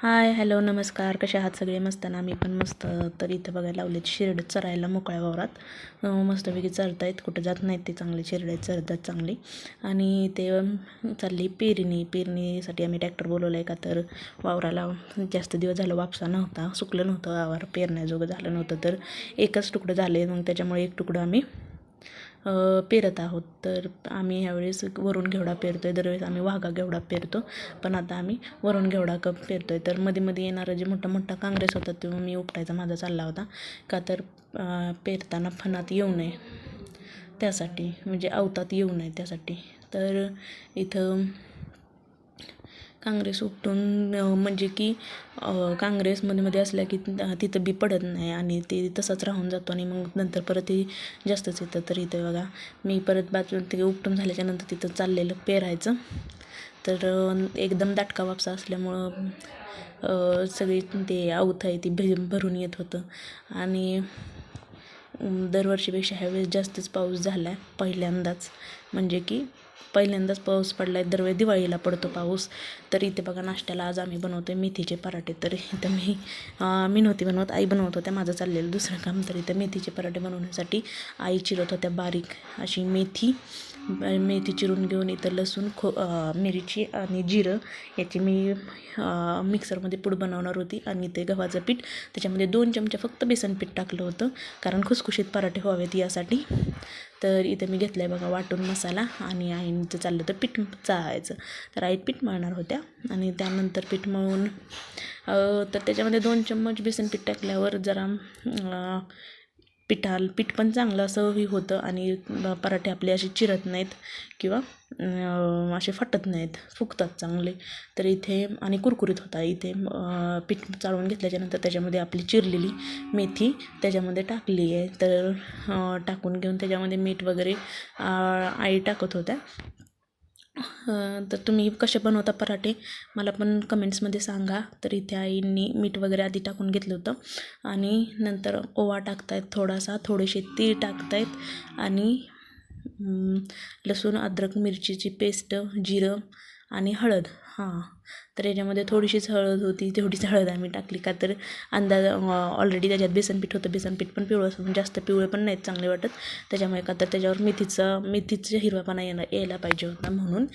Hi hello नमस्कार. कसे आहात सगळे? मस्त ना? मी पण मस्त. तर इथं बघायला लावलेत शिरड चरायला मोकळ्या वावरात. मस्तपैकी चरतायत. कुठं जात नाहीत ते चांगले. शिरडे चरतात चांगली. आणि ते चालली पेरणी. पेरणीसाठी आम्ही ट्रॅक्टर बोलवलं आहे का तर वावराला जास्त दिवस झालं वापसा नव्हता सुकलं नव्हतं. वावर पेरण्याजोगं झालं नव्हतं. तर एकच तुकडं झाले मग त्याच्यामुळे एक तुकडं आम्ही पेरत आहोत. तर आम्ही ह्यावेळेस वरून घेवडा पेरतो आहे दरवेळेस आम्ही वाघा घेवडा पेरतो. पण आता आम्ही वरून घेवडा कप पेरतो आहे तर मध्ये मध्ये येणारा जे मोठा मोठा काँग्रेस होता तो मी उपटायचा माझा चालला होता. का तर पेरताना फणात येऊ नये. त्यासाठी म्हणजे अवतात येऊ नये त्यासाठी. तर इथं काँग्रेस उपटून म्हणजे की काँग्रेसमध्ये मध्ये असल्या की तिथं बी पडत नाही आणि ते तसाच राहून जातो आणि मग नंतर परत ते जास्तच येतं. तर इथं बघा मी परत बाजू ते उपटून झाल्याच्यानंतर तिथं चाललेलं पेरायचं. तर एकदम दाटका वापसा असल्यामुळं सगळी ते अवथा आहे ती भे भरून येत होतं. आणि दरवर्षीपेक्षा ह्यावेळेस जास्तच पाऊस झाला आहे पहिल्यांदाच. म्हणजे की पहिल्यांदाच पाऊस पडला आहे दरवेळी दिवाळीला पडतो पाऊस. तर इथे बघा नाश्त्याला आज आम्ही बनवतो आहे मेथीचे पराठे. तर इथं मी मी नव्हती बनवत आई बनवत होत्या माझं चाललेलं दुसरं काम. तर इथं मेथीचे पराठे बनवण्यासाठी आई चिरत होत्या बारीक अशी मेथी मेथी चिरून घेऊन इथं लसूण खो मिरची आणि जिरं याची मी मिक्सरमध्ये पूड बनवणार होती आणि ते गव्हाचं पीठ. त्याच्यामध्ये दोन चमचे फक्त बेसन पीठ टाकलं होतं कारण खुसखुशीत पराठे व्हावेत यासाठी. तर इथं मी घेतलं आहे बघा वाटून मसाला आणि आईंचं चाललं तर पीठ चाळायचं. तर आई पीठ मळणार होत्या आणि त्यानंतर पीठ मळून तर त्याच्यामध्ये दोन चम्मच बेसन पीठ टाकल्यावर जरा पिठाल पीठ पण चांगलं असं हे होतं आणि पराठे आपले असे चिरत नाहीत किंवा असे फटत नाहीत फुगतात चांगले. तर इथे आणि कुरकुरीत होता. इथे पीठ चाळून घेतल्याच्यानंतर त्याच्यामध्ये आपली चिरलेली मेथी त्याच्यामध्ये टाकली आहे. तर टाकून घेऊन त्याच्यामध्ये मीठ वगैरे आई टाकत होत्या. तर तुम्ही कसे बनवता पराठे? मला पण कमेंट्समध्ये सांगा. तर इथे आईंनी मीठ वगैरे आधी टाकून घेतलं होतं. आणि नंतर ओवा टाकतायत थोडासा थोडेसे तीळ टाकतायत. आणि लसूण अद्रक मिरचीची पेस्ट जिरं आणि हळद. हां. तर याच्यामध्ये थोडीशीच हळद होती. तेवढीच हळद आम्ही टाकली. का तर अंदाज ऑलरेडी त्याच्यात बेसनपीठ होतं. बेसनपीठ पण पिवळं असं जास्त पिवळे पण नाहीत चांगले वाटत. त्याच्यामुळे का तर त्याच्यावर मेथीचा मेथीचा हिरवापणा येणं यायला पाहिजे होता म्हणून.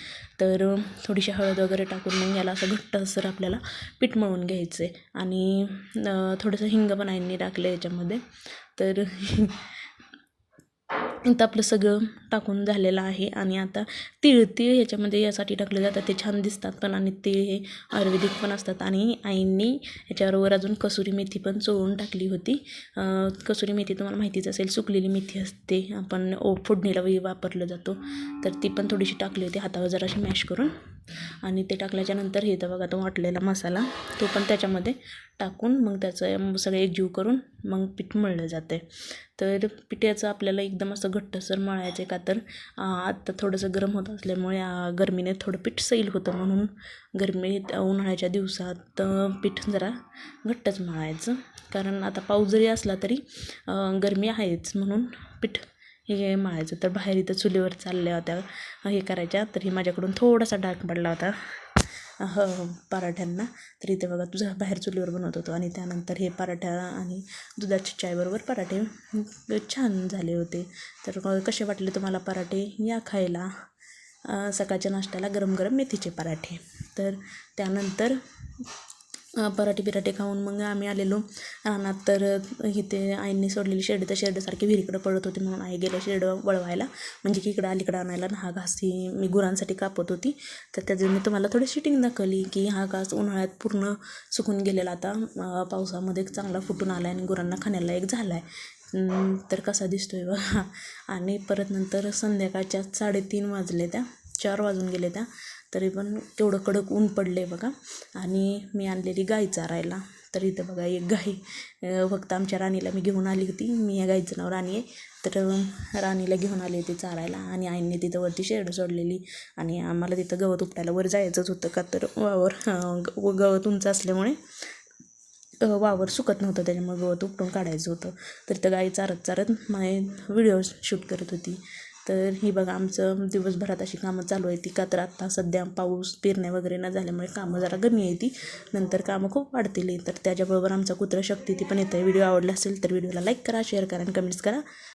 तर थोडीशी हळद वगैरे टाकून मग याला असं घट्ट असं आपल्याला पीठ मळून घ्यायचं आहे आणि थोडंसं हिंग पण आईंनी टाकलं याच्यामध्ये. तर इथं आपलं सगळं टाकून झालेलं आहे आणि आता तीळ तीळ ह्याच्यामध्ये यासाठी टाकले जातात ते छान दिसतात पण आणि तीळ हे आयुर्वेदिक पण असतात. आणि आईंनी ह्याच्याबरोबर अजून कसुरी मेथी पण चोळून टाकली होती. कसुरी मेथी तुम्हाला माहितीच असेल सुकलेली मेथी असते. आपण ओ फोडणीला वापरलं जातो. तर ती पण थोडीशी टाकली होती. हातावर जराशी मॅश करून. आणि ते टाकल्याच्यानंतर हे तर बघा तो वाटलेला मसाला तो पण त्याच्यामध्ये टाकून मग त्याचं सगळं एकजीव करून मग पीठ मळलं जाते तर पिठ्याचं आपल्याला एकदम असं घट्टसर मळायचं आहे का तर आत्ता थोडंसं गरम होत असल्यामुळे गरमीने थोडं पीठ सैल होतं म्हणून गरमीत उन्हाळ्याच्या दिवसात पीठ जरा घट्टच मळायचं. कारण आता पाऊस जरी असला तरी गरमी आहेच म्हणून पीठ हे मळायचं तर बाहेर इथं चुलीवर चालल्या होत्या. हे करायच्या. तर हे माझ्याकडून थोडासा डाग पडला होता. ह पराठ्यांना. तर इथे बघा तुझा बाहेर चुलीवर बनवत होतो. आणि त्यानंतर हे पराठ्या आणि दुधाच्या चायबरोबर पराठे छान झाले होते. तर कसे वाटले तुम्हाला पराठे? या खायला. सकाळच्या नाश्त्याला गरम गरम मेथीचे पराठे. तर त्यानंतर पराठे बिराठे खाऊन मग आम्ही आलेलो. रानात तर इथे आईंनी सोडलेली शेड त्या शेडसारखी विहिरीकडं पडत होती म्हणून आई गेल्या शेड वळवायला. म्हणजे की इकडं अलीकडं आणायला आणि हा घास ही मी गुरांसाठी कापत होती. तर त्याचं मी तुम्हाला थोडी शिटिंग दाखवली की हा घास उन्हाळ्यात पूर्ण सुकून गेलेला आता पावसामध्ये चांगला फुटून आला आहे आणि गुरांना खाण्याला एक झाला आहे तर कसा दिसतोय बघा. आणि परत नंतर संध्याकाळच्या साडेतीन वाजले त्या चार वाजून गेले त्या. तरी पण तेवढं कडक ऊन पडले बघा. आणि मी आणलेली गाय चारायला. तर इथं बघा एक गाय फक्त आमच्या राणीला मी घेऊन आली होती. मी या गाईचं नाव राणी आहे. तर राणीला घेऊन आली होती चारायला. आणि आईने तिथं वरती शेड सोडलेली. आणि आम्हाला तिथं गवत उपटायला वर जायचंच होतं का तर वावर गवत उंच असल्यामुळे वावर सुकत नव्हतं. त्याच्यामुळे गवत उपटून काढायचं होतं. तर त्या गाई चारत चारत माझे व्हिडिओ शूट करत होती. तर ही बघा आमचं दिवसभरात अशी कामं चालू आहे ती का तर आत्ता सध्या पाऊस पेरण्या वगैरे न झाल्यामुळे कामं जरा कमी आहे ती. नंतर कामं खूप वाढतील. तर त्याच्याबरोबर आमचा कुत्रा शक्ती ती पण येतं व्हिडिओ आवडला असेल तर व्हिडिओला लाईक करा शेअर करा आणि कमेंट्स करा.